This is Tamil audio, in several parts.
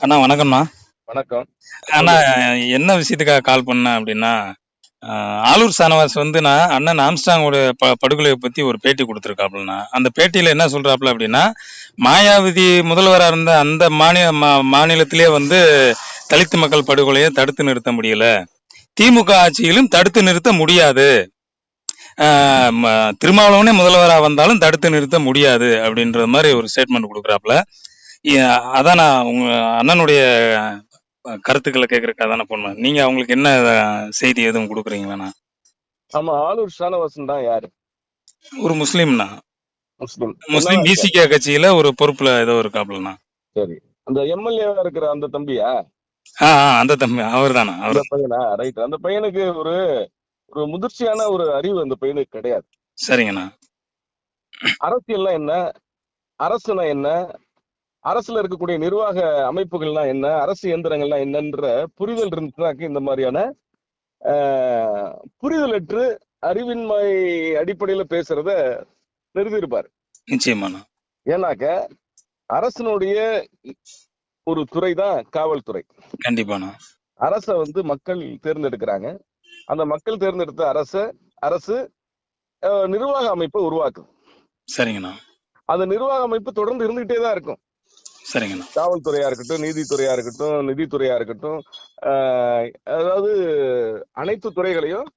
அண்ணா வணக்கம்ண்ணா. வணக்கம். அண்ணா என்ன விஷயத்துக்காக கால் பண்ணேன் அப்படின்னா ஆலூர் சானவாஸ் வந்து நான் அண்ணன் ஆம்ஸ்டாங்கோட ப படுகொலையை பத்தி ஒரு பேட்டி கொடுத்துருக்காப்புலண்ணா. அந்த பேட்டியில என்ன சொல்றாப்புல அப்படின்னா மாயாவதி முதல்வராக இருந்த அந்த மாநில மா- மாநிலத்திலே வந்து தலித்து மக்கள் படுகொலையை தடுத்து நிறுத்த முடியல. திமுக ஆட்சியிலும் தடுத்து நிறுத்த முடியாது. திருமாவளவனே முதல்வராக வந்தாலும் தடுத்து நிறுத்த முடியாது அப்படின்ற மாதிரி ஒரு ஸ்டேட்மெண்ட் கொடுக்குறாப்புல. அதான் நான் உங்க அண்ணனுடைய கருத்துக்களை கேட்கறதுக்காக தானே போனேன் நீங்க அவங்களுக்கு என்ன செய்தி எதுவும் கொடுக்குறீங்களாண்ணா ஆமா ஆலூர் ஷானவாசன் தான் யாரு? ஒரு முஸ்லீம்ண்ணா முஸ்லிம். முஸ்லீம் பிசிகே கட்சியில ஒரு பொறுப்புல ஏதோ இருக்காப்புலண்ணா சரி. அந்த எம்எல்ஏவா இருக்கிற அந்த தம்பியா? ஆ அந்த தம்பி அவர் தானா அவர். பையனா? ரைட் அந்த பையனுக்கு ஒரு ஒரு முதிர்ச்சியான ஒரு அறிவு அந்த பையனுக்கு கிடையாது. சரிங்கண்ணா. அரசியல்னா என்ன? அரசுனா என்ன? அரசுல இருக்கக்கூடிய நிர்வாக அமைப்புகள்னா என்ன அரசு இயந்திரங்கள்னா என்னன்ற புரிதல் இருந்துச்சுனாக்க இந்த மாதிரியான புரிதலற்று அறிவின்மை அடிப்படையில பேசுறத நிறுத்தியிருப்பார் நிச்சயமாண்ணா. ஏன்னாக்க அரசனுடைய ஒரு துறை தான் காவல்துறை. கண்டிப்பாண்ணா. அரசை வந்து மக்கள் தேர்ந்தெடுக்கிறாங்க. அந்த மக்கள் தேர்ந்தெடுத்த அரச அரசு நிர்வாக அமைப்பை உருவாக்குது. சரிங்கண்ணா. அந்த நிர்வாக அமைப்பு தொடர்ந்து இருந்துகிட்டே தான் இருக்கும். சரிங்கண்ணா. காவல்துறையா இருக்கட்டும் நீதித்துறையா இருக்கட்டும் நிதித்துறையா இருக்கட்டும் அதாவது அனைத்து துறைகளையும்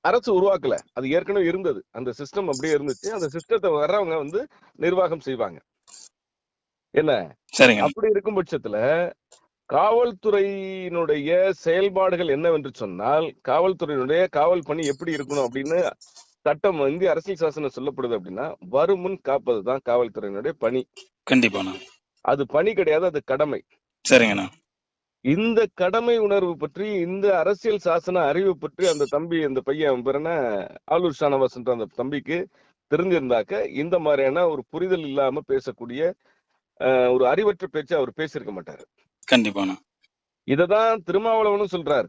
அரசு உருவாக்கல. அது ஏற்கனவே இருந்தது. அந்த சிஸ்டம் அப்படியே இருந்துச்சு. அந்த சிஸ்டத்தை வர்றவங்க வந்து நிர்வாகம் செய்வாங்க. என்ன? அப்படி இருக்கும் பட்சத்துல காவல்துறையினுடைய செயல்பாடுகள் என்னவென்று சொன்னால் காவல்துறையினுடைய காவல் பணி எப்படி இருக்கணும் அப்படின்னு சட்டம் இந்திய அரசியல் சாசனம் சொல்லப்படுது அப்படின்னா வருமுன் காப்பதுதான் காவல்துறையினுடைய பணி. கண்டிப்பாண்ணா. அது பணி கிடையாது அது கடமை. சரிங்கண்ணா. இந்த கடமை உணர்வு பற்றி இந்த அரசியல் சாசன அறிவு பற்றி அந்த தம்பி அந்த பையன் என்ன? ஆலூர் ஷானவாஸ்ன்ற அந்த தம்பிக்கு தெரிஞ்சிருந்தாக்க இந்த மாதிரியான ஒரு புரிதல் இல்லாம பேசக்கூடிய ஒரு அறிவற்ற பேச்சு அவர் பேசியிருக்க மாட்டாரு. கண்டிப்பாண்ணா. இததான் திருமாவளவனும் சொல்றாரு.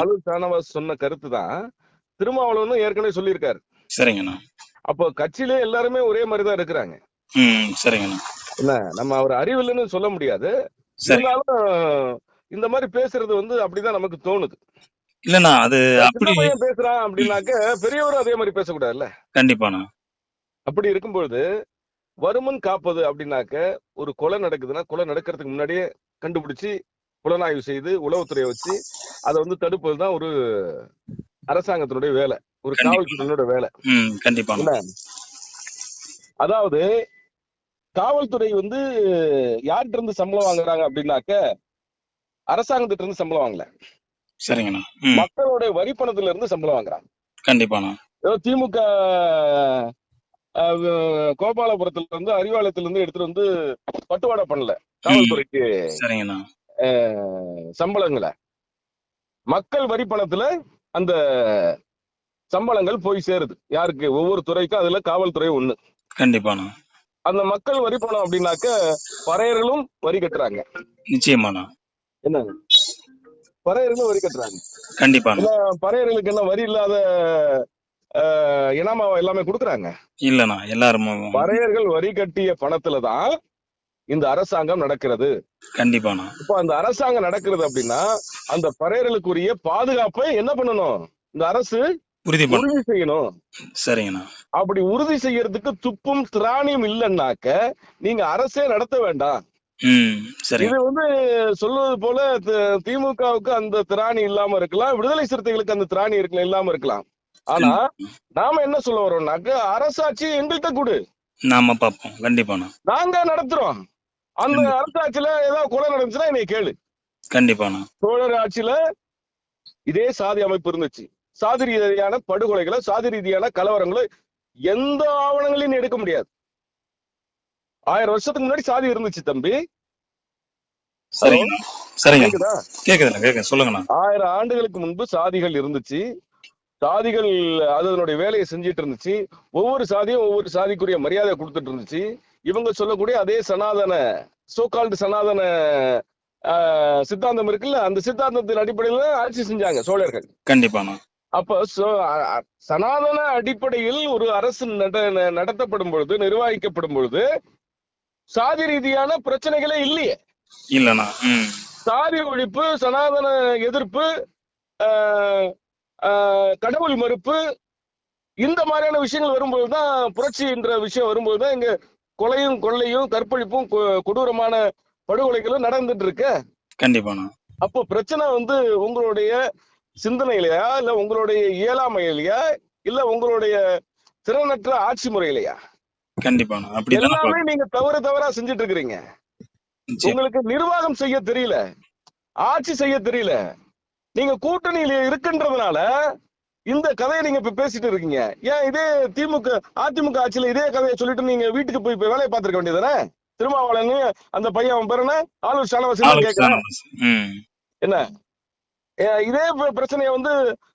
ஆலூர் ஷானவாஸ் சொன்ன கருத்து தான் திருமாவளவனும் ஏற்கனவே சொல்லியிருக்காரு. சரிங்கண்ணா. அப்போ கட்சியிலே எல்லாருமே ஒரே மாதிரி தான் இருக்கிறாங்க சரிங்கண்ணா. என்ன நம்ம அவர் அறிவில்லைன்னு சொல்ல முடியாது. இருந்தாலும் இந்த மாதிரி பேசுறது வந்து அப்படிதான் நமக்கு தோணுது. இல்லண்ணா அது அப்படி பேசுறான் அப்படின்னாக்க பெரியவரும் அதே மாதிரி பேசக்கூடாதுல்ல? கண்டிப்பாண்ணா. அப்படி இருக்கும்பொழுது வருமுன் காப்பது அப்படின்னாக்க ஒரு கொலை நடக்குதுன்னா கொலை நடக்கிறதுக்கு முன்னாடியே கண்டுபிடிச்சு புலனாய்வு செய்து உளவுத்துறையை வச்சு அதை வந்து தடுப்பது தான் ஒரு அரசாங்கத்தினுடைய வேலை. ஒரு கண்டிப்பா. காவல்துறையினுடைய வேலை. என்ன? அதாவது காவல்துறை வந்து யார்கிட்ட இருந்து சம்பளம் வாங்குறாங்க அப்படின்னாக்க அரசாங்கத்திட்ட இருந்து சம்பளம் வாங்கல. சரிங்கண்ணா. மக்களுடைய வரி பணத்துல இருந்து சம்பளம் வாங்குறாங்க. கண்டிப்பாண்ணா. திமுக கோபாலபுரத்துல இருந்து அறிவாலயத்துல இருந்து எடுத்துட்டு வந்து பட்டுவாடா பண்ணல காவல்துறைக்கு சரிங்கண்ணா. சம்பளங்களை. மக்கள் வரி பணத்துல அந்த சம்பளங்கள் போய் சேருது. யாருக்கு? ஒவ்வொரு துறைக்கும் அதுல காவல்துறை ஒண்ணு. கண்டிப்பாண்ணா. அந்த மக்கள் வரி பணம் அப்படின்னாக்க பறையர்களும் வரி கட்டுறாங்க. நிச்சயமாண்ணா. என்ன பறையர்களும் வரி கட்டுறாங்க. கண்டிப்பாண்ணா. பறையர்களுக்கு என்ன வரி இல்லாத அஹ், இனாமாவா எல்லாமே கொடுக்குறாங்க. இல்லண்ணா எல்லாரும். பறையர்கள் வரி கட்டிய பணத்துல தான் இந்த அரசாங்கம் நடக்கிறது. கண்டிப்பாண்ணா. இப்போ அந்த அரசாங்கம் நடக்கிறது அப்படின்னா அந்த பறையர்களுக்குரிய பாதுகாப்பை என்ன பண்ணணும்? இந்த அரசு உறுதி உறுதி செய்யணும். சரிங்கண்ணா. அப்படி உறுதி செய்யறதுக்கு துப்பும் திராணியும் இல்லைன்னாக்க நீங்க அரசே நடத்த வேண்டாம். இது வந்து சொல்வது போல திமுகவுக்கு அந்த திராணி இல்லாம இருக்கலாம் விடுதலை சிறுத்தைகளுக்கு அந்த திராணி இருக்கலாம் இல்லாம இருக்கலாம். ஆனா நாம என்ன சொல்ல வரோம்னாக்க அரசாட்சி எங்கள்கிட்ட கொடு. நாம பார்ப்போம். கண்டிப்பாண்ணா. நாங்க நடத்துறோம். அந்த அரசாட்சியில ஏதாவது கொலை நடந்துச்சுன்னா என்னை கேளு. கண்டிப்பாண்ணா. சோழர் ஆட்சியில இதே சாதி அமைப்பு இருந்துச்சு. சாதி ரீதியான படுகொலைகளை சாதி ரீதியான கலவரங்களை எந்த ஆவணங்களையும் எடுக்க முடியாது. ஆயிரம் வருஷத்துக்கு முன்னாடி சாதி இருந்துச்சு தம்பி. சரிங்கண்ணா சரிங்க. கேக்குதா? கேக்குதுண்ணா கேக்குது. சொல்லுங்கண்ணா. ஆயிரம் ஆண்டுகளுக்கு முன்பு சாதிகள் இருந்துச்சு. சாதிகள் அதனுடைய வேலையை செஞ்சிட்டு இருந்துச்சு. ஒவ்வொரு சாதியும் ஒவ்வொரு சாதிக்குரிய மரியாதை கொடுத்துட்டு இருந்துச்சு. இவங்க சொல்லக்கூடிய அதே சனாதன சோகால்டு சனாதன சித்தாந்தம் இருக்குல்ல அந்த சித்தாந்தத்தின் அடிப்படையில ஆட்சி செஞ்சாங்க சோழர்கள். கண்டிப்பாண்ணா. அப்ப சனாதன அடிப்படையில் ஒரு அரசு நட- நடத்தப்படும் பொழுது நிர்வகிக்கப்படும் பொழுது சாதி ரீதியான பிரச்சனைகளே இல்லையே. இல்லண்ணா ம். சாதி ஒழிப்பு சனாதன எதிர்ப்பு கடவுள் மறுப்பு இந்த மாதிரியான விஷயங்கள் வரும்போது தான் புரட்சின்ற விஷயம் வரும்போது தான் இங்க கொலையும் கொள்ளையும் கற்பழிப்பும் கொடூரமான படுகொலைகளும் நடந்துட்டு இருக்கு. கண்டிப்பாண்ணா. அப்போ பிரச்சனை வந்து உங்களுடைய சிந்தனையிலையா இல்ல உங்களுடைய இயலாமையிலையா இல்ல உங்களுடைய திறனற்ற ஆட்சி முறையிலையா? அப்படிதான் எல்லாமே நீங்க தவறு தவறா செஞ்சுட்டு இருக்கிறீங்க உங்களுக்கு நிர்வாகம் செய்ய தெரியல. ஆட்சி செய்ய தெரியல. நீங்க கூட்டணியில இருக்குன்றதுனால இந்த கதையை நீங்க இப்ப பேசிட்டு இருக்கீங்க. ஏன் இதே திமுக அதிமுக ஆட்சியில இதே கதையை சொல்லிட்டு நீங்க வீட்டுக்கு போய் இப்ப வேலையை பார்த்திருக்க வேண்டியதானே திருமாவளவன் அந்த பையன் அவன் பேர் என்ன? ஆளூர் ஷானவாசன். கேட்கிறேன் என்ன? இதே பிரச்சனையை வந்து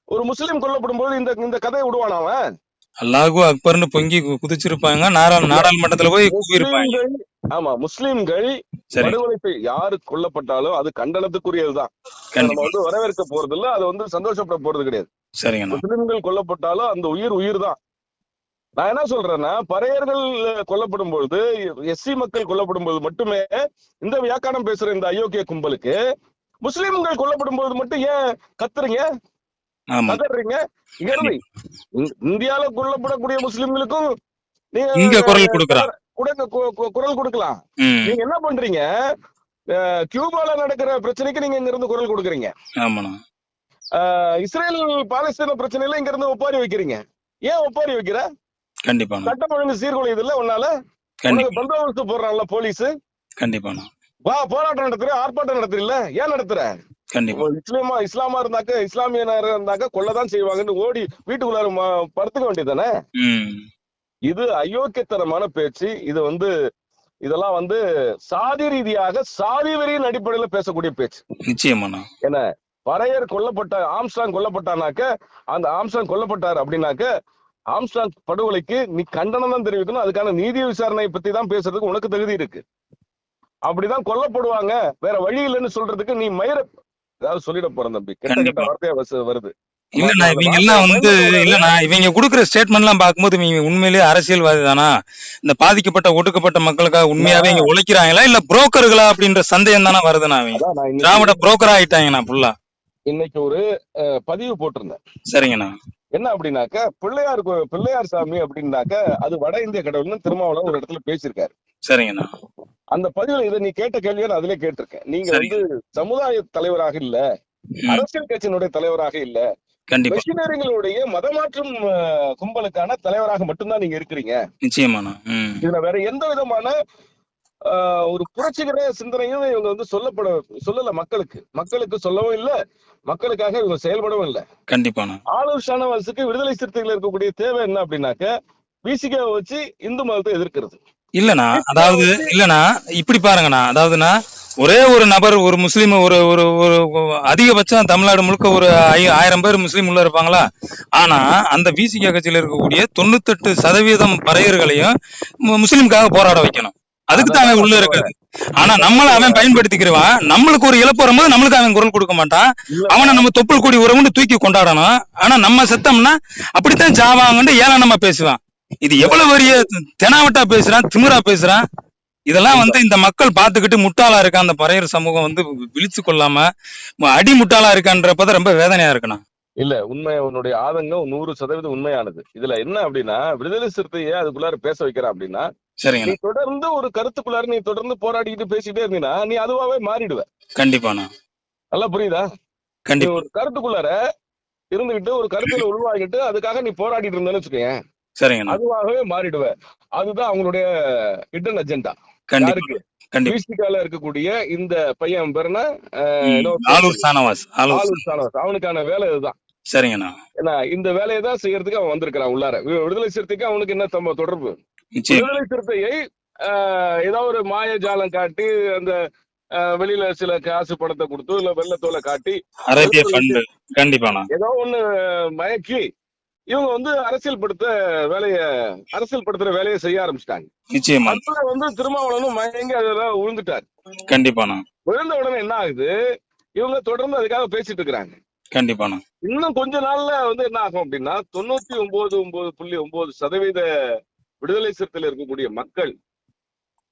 ஒரு முஸ்லீம் கொல்லப்படும் போது இந்த இந்த கதையை விடுவானா அவன்? அல்லாஹு அக்பர்னு பொங்கி குதிச்சிருப்பாங்க. நாடாளுமன்றத்துல போய் முஸ்லீம்கள் ஆமா முஸ்லீம்கள் படுகொலை யாரு கொல்லப்பட்டாலும் அது கண்டனத்துக்குரியதுதான் நம்ம வந்து வரவேற்க போறது இல்ல அதை வந்து சந்தோஷப்பட போறது கிடையாது. சரிங்கண்ணா. முஸ்லிம்கள் கொல்லப்பட்டாலும் அந்த உயிர் உயிர் தான். நான் என்ன சொல்றேன்னா பறையர்கள் கொல்லப்படும் பொழுது எஸ்சி மக்கள் கொல்லப்படும் போது மட்டுமே இந்த வியாக்கானம் பேசுற இந்த அயோக்கிய கும்பலுக்கு முஸ்லிம்கள் கொல்லப்படும் போது மட்டும் ஏன் கத்துறீங்க? கதறீங்க? இந்தியால கொல்லப்படக்கூடிய முஸ்லிம்களுக்கும் நீங்க குரல் கொடுக்குறான். குடங்க- கு- கு- குரல் கொடுக்கலாம். நீங்க என்ன பண்றீங்க? கியூபால நடக்கிற பிரச்சனைக்கு நீங்க இங்க இருந்து குரல் கொடுக்குறீங்க. இஸ்ரேல் பாலஸ்தீன பிரச்சனையில இங்க இருந்து ஒப்பாரி வைக்கிறீங்க. ஏன் ஒப்பாரி வைக்கிற? கண்டிப்பாண்ணா. சட்டம் ஒழுங்கு சீர்குலையுது இல்ல உன்னால? கண்டிப்பா. பந்தோபஸ்து போடுறான்ல போலீஸ்? கண்டிப்பாண்ணா. வா போராட்டம் நடத்துற ஆர்ப்பாட்டம் நடத்துறீல்ல? ஏன் நடத்துற? கண்டிப்பா. இஸ்லாமா இஸ்லாமா இருந்தாக்க இஸ்லாமியனாக இருந்தாக்க கொல்லதான் செய்வாங்கன்னு ஓடி வீட்டுக்குள்ளார படுத்துக்க வேண்டியதானே இது அயோக்கியத்தனமான பேச்சு. இது வந்து இதெல்லாம் வந்து சாதி ரீதியாக சாதி வெறியின் அடிப்படையில பேசக்கூடிய பேச்சு. நிச்சயமாண்ணா. என்ன? பறையர் கொல்லப்பட்ட ஆம்ஸ்டாங் கொல்லப்பட்டானாக்க அந்த ஆம்ஸ்டாங் கொல்லப்பட்டார் அப்படின்னாக்க ஆம்ஸ்டாங் படுகொலைக்கு நீ கண்டனம் தான் தெரிவிக்கணும். அதுக்கான நீதி விசாரணை பத்தி தான் பேசுறதுக்கு உனக்கு தகுதி இருக்கு. அப்படிதான் கொல்லப்படுவாங்க. வேற வழி இல்லைன்னு சொல்றதுக்கு நீ மயிர ஏதாவது சொல்லிட போறேன் தம்பி. கெட்ட. வார்த்தையா வருது. இல்லண்ணா இவங்க எல்லாம் வந்து. இல்லண்ணா இவங்க கொடுக்குற ஸ்டேட்மெண்ட் எல்லாம் பார்க்கும்போது இவங்க உண்மையிலேயே அரசியல்வாதி தானா? இந்த பாதிக்கப்பட்ட ஒடுக்கப்பட்ட மக்களுக்காக உண்மையாவே இங்க உழைக்கிறாங்களா? இல்ல புரோக்கர்களா அப்படின்ற சந்தேகம் தானே வருதுண்ணா அவங்க திராவிட புரோக்கரா ஆயிட்டாங்கண்ணா ஃபுல்லா இன்னைக்கு ஒரு பதிவு போட்டிருந்தேன். சரிங்கண்ணா. என்ன அப்படின்னாக்க பிள்ளையார் பிள்ளையார் சாமி அப்படின்னாக்க அது வட இந்திய கடவுள்னு திருமாவளவன் ஒரு இடத்துல பேசியிருக்காரு. சரிங்கண்ணா. அந்த பதிவுல இதை நீ கேட்ட கேள்வியை நான் அதிலே கேட்டிருக்கேன். நீங்க. வந்து சமுதாய தலைவராக இல்ல அரசியல் கட்சியினுடைய தலைவராக இல்ல மிஷினரிகளுடைய மதமாற்றும் கும்பலுக்கான தலைவராக மட்டும்தான் நீங்க இருக்கிறீங்க. நிச்சயமாண்ணா. ம். இதுல வேற எந்த விதமான ஒரு புரட்சிகர சிந்தனையும் இவங்க வந்து சொல்லப்பட சொல்லல மக்களுக்கு. மக்களுக்கு சொல்லவும் இல்ல மக்களுக்காக இவங்க செயல்படவும் இல்ல. கண்டிப்பாண்ணா. ஆளுநர் ஷானவாசுக்கு விடுதலை சிறுத்தைகள் இருக்கக்கூடிய தேவை என்ன அப்படின்னாக்க பிசிகே வச்சு இந்து மதத்தை எதிர்க்கிறது. இல்லண்ணா அதாவது இல்லண்ணா இப்படி பாருங்கண்ணா அதாவதுண்ணா ஒரே ஒரு நபர் ஒரு முஸ்லீம் ஒரு ஒரு ஒரு அதிகபட்சம் தமிழ்நாடு முழுக்க ஒரு ஆயிரம் பேர் முஸ்லீம் உள்ள இருப்பாங்களா? ஆனா அந்த பிசிகே கட்சியில இருக்கக்கூடிய தொண்ணூத்தெட்டு சதவீதம் பறையர்களையும் மு- முஸ்லீமுக்காக போராட வைக்கணும். அதுக்கு தான் அவன் உள்ள இருக்குது ஆனா நம்மள அவன் பயன்படுத்திக்கிறவான் நம்மளுக்கு ஒரு இழப்பு வரும்போது நம்மளுக்கு அவன் குரல் கொடுக்க மாட்டான். அவனை நம்ம தொப்புள் கொடி உறவுன்னு தூக்கி கொண்டாடணும். ஆனா நம்ம செத்தோம்னா அப்படித்தான் ஜாவாங்கன்னு ஏளனமா பேசுவான். இது எவ்வளவு பெரிய தெனாவட்டா பேசுறான் திமிரா பேசுறான்? இதெல்லாம் வந்து இந்த மக்கள் பார்த்துக்கிட்டு முட்டாளா இருக்க அந்த பறையர் சமூகம் வந்து விழிச்சு கொள்ளாம அடி முட்டாளா இருக்கான்றப்பதான் ரொம்ப வேதனையா இருக்குண்ணா. இல்ல உண்மை உன்னுடைய ஆதங்கம் நூறு சதவீதம் உண்மையானது. இதுல என்ன அப்படின்னா விடுதலை சிறுத்தையை அதுக்குள்ளார பேச வைக்கிறான் அப்படின்னா நீ சரிங்கண்ணா தொடர்ந்து ஒரு கருத்துக்குள்ளார நீ தொடர்ந்து போராடிக்கிட்டு பேசிட்டே இருந்தீங்கன்னா நீ அதுவாவே மாறிடுவ. கண்டிப்பாண்ணா. நல்லா புரியுதா? நீ கண்டிப்பா. ஒரு கருத்துக்குள்ளார இருந்துகிட்டு ஒரு கருத்துல உருவாகிட்டு அதுக்காக நீ போராடிட்டு இருந்தேன்னு வச்சுக்கோயேன். சரிங்கண்ணா. அதுவாகவே மாறிடுவ. அதுதான் அவங்களுடைய ஹிடன் அஜெண்டா கண்டிப்பா. கண்டிப்பா. பிசிகால இருக்கக்கூடிய இந்த பையன் பேர் என்ன? ம். ஆலூர் சானவாஸ். ஆலூர் சானவாஸ். அவனுக்கான வேலை இதுதான். சரிங்கண்ணா. ஏன்னா இந்த வேலையை தான் செய்யறதுக்கு அவன் வந்திருக்கிறான் உள்ளார. விடுதலை சிறுத்தைக்கு அவனுக்கு என்ன தொடர்பு? விடுதலை சிறுத்தையை ஆஹ், ஏதோ ஒரு மாயஜாலம் காட்டி அந்த வெளியில சில காசு பணத்தை கொடுத்து இல்ல வெள்ளத்தோலை காட்டி கண்டிப்பாண்ணா. ஏதோ ஒண்ணு மயக்கி இவங்க வந்து அரசியல் படுத்த வேலைய அரசியல் படுத்துற வேலையை செய்ய ஆரம்பிச்சிட்டாங்க. நிச்சயமா. அதுல வந்து திருமாவளவனும் மயங்கி அதெல்லாம் விழுந்துட்டார். கண்டிப்பாண்ணா. விழுந்த உடனே என்ன ஆகுது? இவங்க தொடர்ந்து அதுக்காக பேசிட்டு இருக்கிறாங்க. கண்டிப்பாண்ணா. இன்னும் கொஞ்ச நாள்ல வந்து என்ன ஆகும் அப்படின்னா தொண்ணூத்தி ஒன்பது ஒன்பது புள்ளி ஒன்பது சதவீத விடுதலை சிறுத்தையில் இருக்கக்கூடிய மக்கள்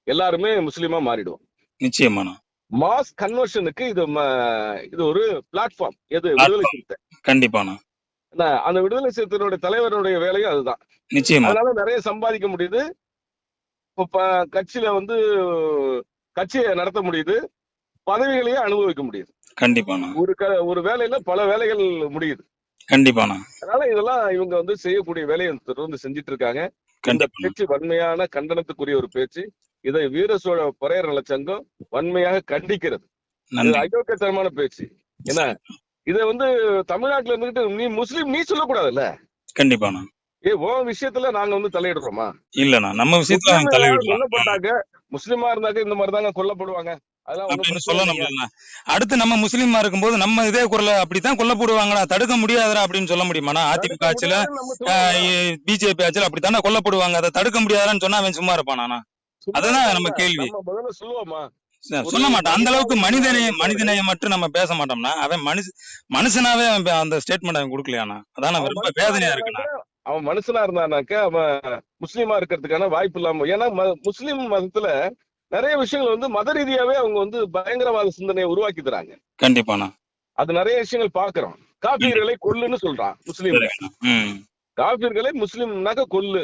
எல்லாருமே முஸ்லீமா மாறிடுவோம் நிச்சயமாண்ணா. மாஸ் கன்வர்ஷனுக்கு இது இது ஒரு பிளாட்ஃபார்ம் எது விடுதலை சிறுத்தை. கண்டிப்பாண்ணா. என்ன, அந்த விடுதலை சிறுத்தைகளுடைய தலைவருடைய வேலையும் அதுதான். நிச்சயமா. அதனால நிறைய சம்பாதிக்க முடியுது. இப்ப கட்சியில வந்து கட்சியை நடத்த முடியுது. பதவிகளையும் அனுபவிக்க முடியுது. கண்டிப்பாண்ணா. ஒரு க ஒரு வேலையில பல வேலைகள் முடியுது. கண்டிப்பாண்ணா. அதனால இதெல்லாம் இவங்க வந்து செய்யக்கூடிய வேலையை தொடர்ந்து செஞ்சுட்டு இருக்காங்க. இந்த கண்டிப்பா பேச்சு வன்மையான கண்டனத்துக்குரிய ஒரு பேச்சு. இதை வீர சோழ பறையர் நலச்சங்கம் வன்மையாக கண்டிக்கிறது. அயோக்கியத்தனமான பேச்சு. என்ன? இதை வந்து தமிழ்நாட்டுல இருந்துகிட்டு நீ முஸ்லீம் நீ சொல்லக்கூடாதுல்ல? கண்டிப்பாண்ணா ஏ உன் விஷயத்துல நாங்க வந்து தலையிடுறோமா? இல்லண்ணா நம்ம விஷயத்துல கொல்லப்பட்டாங்க முஸ்லிமா இருந்தாக்க இந்த மாதிரி தாங்க கொல்லப்படுவாங்க. அப்படின்னு. சொல்லணும்ல அடுத்து நம்ம முஸ்லீமா இருக்கும்போது நம்ம இதே குரல அப்படித்தான் கொல்ல போடுவாங்களா? தடுக்க முடியாதா அப்படின்னு சொல்ல முடியுமாண்ணா? அதிமுக ஆட்சியில. பிஜேபி ஆட்சியில அப்படித்தானே கொல்லப்படுவாங்க அதை தடுக்க முடியாதான்னு சொன்னா அவன் சும்மா இருப்பானா அதுதான். நம்ம கேள்வி. சொல்ல மாட்டான் அந்த அளவுக்கு மனிதனைய மனிதனாவே மனிதனைய மட்டும் நம்ம பேச மாட்டோம்னா அவன் மனுஷ மனுஷனாவே அவன் அந்த ஸ்டேட்மெண்ட் அவன் கொடுக்கலையானா அதான் ரொம்ப வேதனையா இருக்குண்ணா. அவன் மனுஷனா இருந்தானாக்க அவன் முஸ்லீமா இருக்கிறதுக்கான வாய்ப்பு இல்லாம ஏன்னா முஸ்லீம் மதத்துல நிறைய விஷயங்கள் வந்து மத ரீதியாவே அவங்க வந்து பயங்கரவாத சிந்தனையை உருவாக்கி தராங்க கண்டிப்பாண்ணா. அது நிறைய விஷயங்கள் பாக்குறோம் காபீர்களை கொல்லுன்னு சொல்றான் முஸ்லீம். காபீர்களை முஸ்லீம்னாக்க கொல்லு.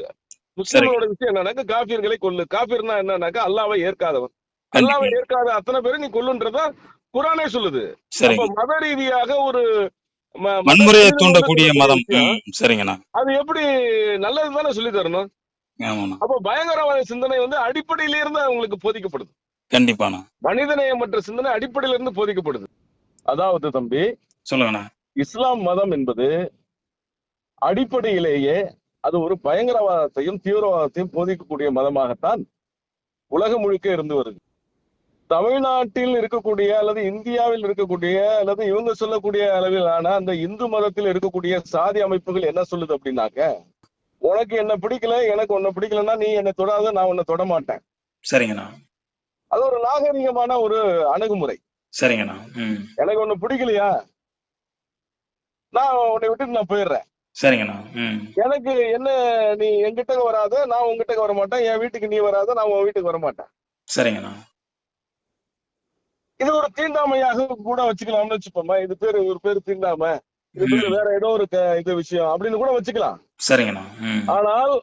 முஸ்லீமோட விஷயம் என்னன்னாக்க காபீர்களை கொல்லு. காபீர்னா என்னன்னாக்க அல்லாவை ஏற்காதவன். அல்லாவை ஏற்காத அத்தனை பேரும் நீ கொல்லுன்றதா குரானே சொல்லுது. அப்ப மத ரீதியாக ஒரு வன்முறையை தூண்டக்கூடிய மதம். சரிங்கண்ணா. அது எப்படி நல்லது தானே சொல்லி தரணும்? அப்ப பயங்கரவாத சிந்தனை வந்து அடிப்படையில இருந்து அவங்களுக்கு போதிக்கப்படுது. கண்டிப்பாண்ணா. மனிதநேயமற்ற சிந்தனை அடிப்படையில இருந்து போதிக்கப்படுது. அதாவது தம்பி சொல்லுங்கண்ணா. இஸ்லாம் மதம் என்பது அடிப்படையிலேயே அது ஒரு பயங்கரவாதத்தையும் தீவிரவாதத்தையும் போதிக்கக்கூடிய மதமாகத்தான் உலகம் முழுக்க இருந்து வருது. தமிழ்நாட்டில் இருக்கக்கூடிய அல்லது இந்தியாவில் இருக்கக்கூடிய அல்லது இவங்க சொல்லக்கூடிய அளவிலான அந்த இந்து மதத்தில் இருக்கக்கூடிய சாதி அமைப்புகள் என்ன சொல்லுது அப்படின்னாக்க உனக்கு என்ன பிடிக்கல எனக்கு உன்னை பிடிக்கலன்னா நீ என்னை தொடாத நான் உன்னை தொட மாட்டேன். சரிங்கண்ணா. அது ஒரு நாகரிகமான ஒரு அணுகுமுறை. சரிங்கண்ணா. எனக்கு ஒண்ணு பிடிக்கலையா? நான் உன்னை விட்டுட்டு நான் போயிடுறேன். சரிங்கண்ணா. எனக்கு என்ன நீ என்கிட்ட வராத நான் உன்கிட்ட வர மாட்டேன். என் வீட்டுக்கு நீ வராத நான் உன் வீட்டுக்கு வர மாட்டேன். சரிங்கண்ணா. இது ஒரு தீண்டாமையாக கூட வச்சுக்கலாம்னு வச்சுப்போமா இது பேரு ஒரு பேரு தீண்டாமை. இது வேற ஏதோ ஒரு இது விஷயம். அப்படின்னு கூட வச்சுக்கலாம். சரிங்கண்ணா. ஆனால்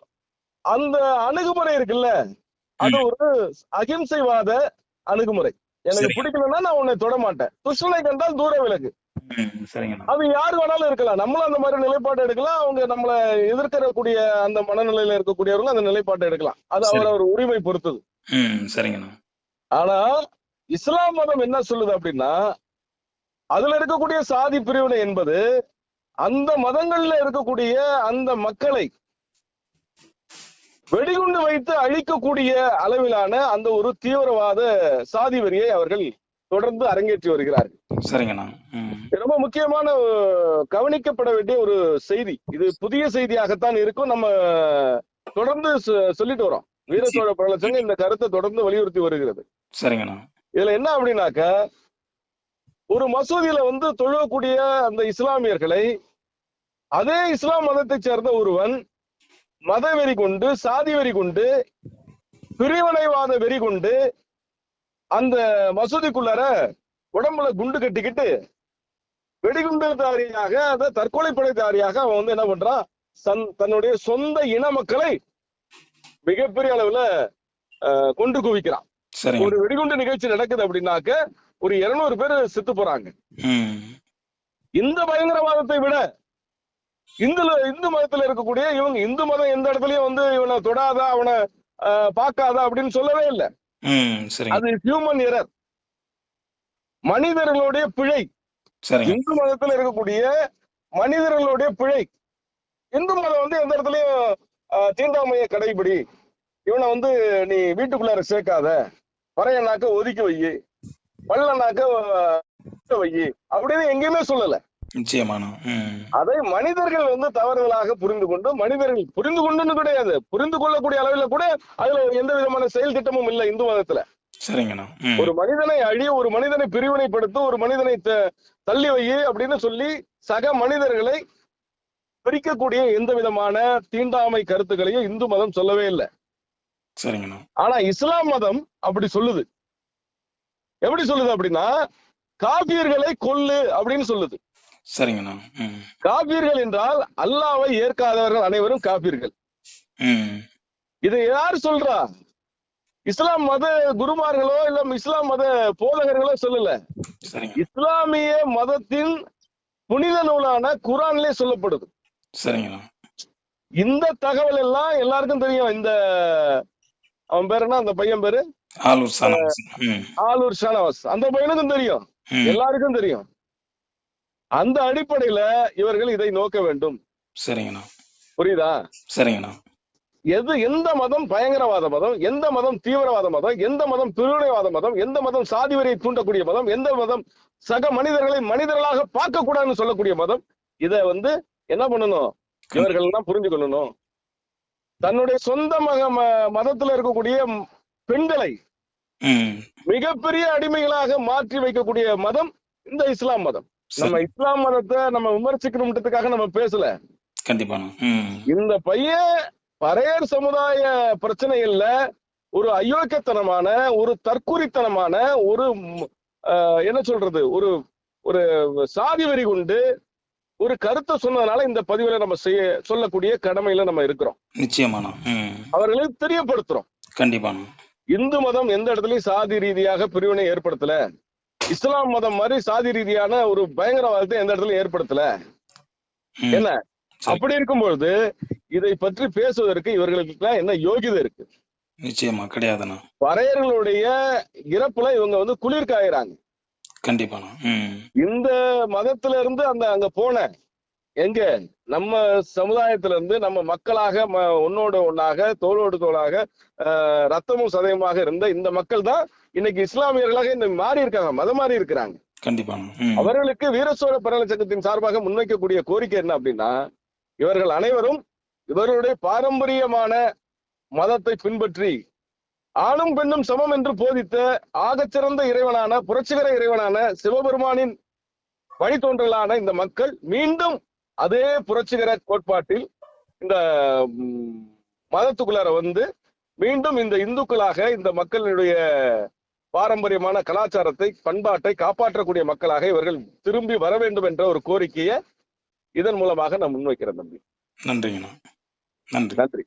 அந்த அணுகுமுறை இருக்குல்ல அது ஒரு அகிம்சைவாத அணுகுமுறை. எனக்கு. பிடிக்கலன்னா நான் உன்னை தொட மாட்டேன். துஷ்டனை கண்டால் தூர விலகு. அது யார் வேணாலும் இருக்கலாம். நம்மளும் அந்த மாதிரி நிலைப்பாடு எடுக்கலாம். அவங்க நம்மளை எதிர்க்கக்கூடிய அந்த மனநிலையில இருக்கக்கூடியவர்களும் அந்த நிலைப்பாட்டை எடுக்கலாம். அது சரி. அவரவர் உரிமை பொறுத்தது. சரிங்கண்ணா. ஆனா இஸ்லாம் மதம் என்ன சொல்லுது அப்படின்னா அதுல இருக்கக்கூடிய சாதி பிரிவினை என்பது அந்த மதங்கள்ல இருக்கக்கூடிய அந்த மக்களை வெடிகுண்டு வைத்து அழிக்கக்கூடிய அளவிலான அந்த ஒரு தீவிரவாத சாதி வெறியை அவர்கள் தொடர்ந்து அரங்கேற்றி வருகிறார்கள். சரிங்கண்ணா ரொம்ப முக்கியமான கவனிக்கப்பட வேண்டிய ஒரு செய்தி. இது புதிய செய்தியாகத்தான் இருக்கும். நம்ம தொடர்ந்து சொல்லிட்டு வரோம். வீர சோழ பழச்சங்க இந்த கருத்தை தொடர்ந்து வலியுறுத்தி வருகிறது. சரிங்கண்ணா இதுல என்ன அப்படின்னாக்க ஒரு மசூதியில வந்து தொழக்கூடிய அந்த இஸ்லாமியர்களை அதே இஸ்லாம் மதத்தை சேர்ந்த ஒருவன் மத வெறி கொண்டு சாதி வெறி கொண்டு பிரிவினைவாத வெறி கொண்டு அந்த மசூதிக்குள்ளார உடம்புல குண்டு கட்டிக்கிட்டு வெடிகுண்டு தாரியாக அதை தற்கொலைப்படை தாரியாக அவன் வந்து என்ன பண்றான்? சன் தன்னுடைய சொந்த இன மக்களை மிகப்பெரிய அளவுல கொண்டு குவிக்கிறான். ஒரு வெடிகுண்டு நிகழ்ச்சி நடக்குது அப்படின்னாக்க ஒரு இருநூறு பேர் செத்து போறாங்க. இந்த பயங்கரவாதத்தை விட இந்துல இந்து மதத்துல இருக்கக்கூடிய இவங்க இந்து மதம் எந்த இடத்துலயும் வந்து இவனை தொடாத அவனை பார்க்காத அப்படின்னு சொல்லவே இல்லை. அது ஹியூமன் எரர் மனிதர்களுடைய பிழை. இந்து மதத்துல இருக்கக்கூடிய மனிதர்களுடைய பிழை. இந்து மதம் வந்து எந்த இடத்துலயும் தீண்டாமையை கடைபிடி. இவனை வந்து நீ வீட்டுக்குள்ளார சேர்க்காத. பறையனாக்க ஒதுக்கி வை. ஆஹ், வை அப்படின்னு எங்கேயுமே சொல்லல. நிச்சயமாண்ணா. ம். அதை மனிதர்கள் வந்து தவறுதலாக புரிந்து கொண்டு மனிதர்கள் புரிந்து கொண்டுன்னு கிடையாது. புரிந்து கொள்ளக்கூடிய அளவில் கூட அதுல எந்த விதமான செயல் திட்டமும் இல்லை இந்து மதத்துல. சரிங்கண்ணா. ஒரு மனிதனை அழிய ஒரு மனிதனை பிரிவினைப்படுத்த ஒரு மனிதனை தள்ளி வை அப்படின்னு சொல்லி சக மனிதர்களை பிரிக்கக்கூடிய எந்த விதமான தீண்டாமை கருத்துக்களையும் இந்து மதம் சொல்லவே இல்லை. ஆனா இஸ்லாம் மதம் அப்படி சொல்லுது. எப்படி சொல்லுது அப்படின்னா காபியர்களை கொல்லு அப்படின்னு சொல்லுது. சரிங்கண்ணா காபியர்கள் என்றால் அல்லாவை ஏற்காதவர்கள் அனைவரும் காபியர்கள் இதை யார் சொல்றா? இஸ்லாம் மத குருமார்களோ இல்ல இஸ்லாம் மத போதகர்களோ சொல்லல. இஸ்லாமிய மதத்தின் புனித நூலான குரான்லே சொல்லப்படுது. இந்த தகவல் எல்லாம் எல்லாருக்கும் தெரியும். இந்த அவன் பேர் என்ன? அந்த பையன் பேரு? ஆலூர் ஷானவாஸ் அந்த பையனுக்கும் தெரியும். எல்லாருக்கும் தெரியும். அந்த அடிப்படையில இவர்கள் இதை நோக்க வேண்டும். சரிங்கண்ணா. புரியுதா? சரிங்கண்ணா. எது எந்த மதம் பயங்கரவாத மதம் எந்த மதம் தீவிரவாத மதம் எந்த மதம் பிரிவினைவாத மதம் எந்த மதம் சாதி வரியை தூண்டக்கூடிய மதம் எந்த மதம் சக மனிதர்களை மனிதர்களாக பார்க்க கூடாதுன்னு சொல்லக்கூடிய மதம் இத வந்து என்ன பண்ணணும்? இவர்கள் எல்லாம் புரிஞ்சுக்கணும் தன்னுடைய சொந்த மக மதத்துல இருக்கக்கூடிய பெண்களை மிகப்பெரிய அடிமைகளாக மாற்றி வைக்கக்கூடிய மதம் இந்த இஸ்லாம் மதம். நம்ம இஸ்லாம் மதத்தை நம்ம விமர்சிக்கணுன்றதுக்காக நம்ம பேசல. கண்டிப்பாண்ணா ம். இந்த பையன் பறையர் சமுதாய பிரச்சனை இல்ல ஒரு அயோக்கியத்தனமான ஒரு தற்குறித்தனமான ஒரு என்ன சொல்றது ஒரு ஒரு சாதி வெறி கொண்டு ஒரு கருத்தை சொன்னதுனால இந்த பதிவுல நம்ம செய்ய சொல்லக்கூடிய கடமையில நம்ம இருக்கிறோம். நிச்சயமாண்ணா ம். அவர்களுக்கு தெரியப்படுத்துறோம். கண்டிப்பாண்ணா இந்து மதம் எந்த இடத்துலயும் சாதி ரீதியாக பிரிவினை ஏற்படுத்தல. இஸ்லாம் மதம் மாதிரி சாதி ரீதியான ஒரு பயங்கரவாதத்தை எந்த இடத்துலயும் ஏற்படுத்தல. என்ன. அப்படி இருக்கும்பொழுது இதை பற்றி பேசுவதற்கு இவர்களுக்கு என்ன யோகிதை இருக்கு. நிச்சயமா கிடையாதுண்ணா. பறையர்களுடைய இறப்புல இவங்க வந்து குளிர் காயறாங்க கண்டிப்பாண்ணா. ம். இந்த மதத்துல இருந்து அந்த அங்க போன எங்க? நம்ம சமுதாயத்துல இருந்து நம்ம மக்களாக ஒன்னோடு ஒண்ணாக தோளோடு தோளாக ரத்தமும் சதயமாக இருந்த இந்த மக்கள் தான் இன்னைக்கு இஸ்லாமியர்களாக இந்த மாறி இருக்காங்க மதம் மாறி இருக்கிறாங்க. கண்டிப்பாண்ணா ம். அவர்களுக்கு வீரசோழ பரல சங்கத்தின் சார்பாக முன்வைக்கக்கூடிய கோரிக்கை என்ன அப்படின்னா இவர்கள் அனைவரும் இவர்களுடைய பாரம்பரியமான மதத்தை பின்பற்றி ஆணும் பெண்ணும் சமம் என்று போதித்த ஆகச்சிறந்த இறைவனான புரட்சிகர இறைவனான சிவபெருமானின் வழித்தோன்றலான இந்த மக்கள் மீண்டும் அதே புரட்சிகர கோட்பாட்டில் இந்த மதத்துக்குள்ளார வந்து மீண்டும் இந்த இந்துக்களாக இந்த மக்களுடைய பாரம்பரியமான கலாச்சாரத்தை பண்பாட்டை காப்பாற்றக்கூடிய மக்களாக இவர்கள் திரும்பி வர வேண்டும் என்ற ஒரு கோரிக்கையை இதன் மூலமாக நான் முன்வைக்கிறேன் தம்பி. நன்றிங்கண்ணா. நன்றி. நன்றி.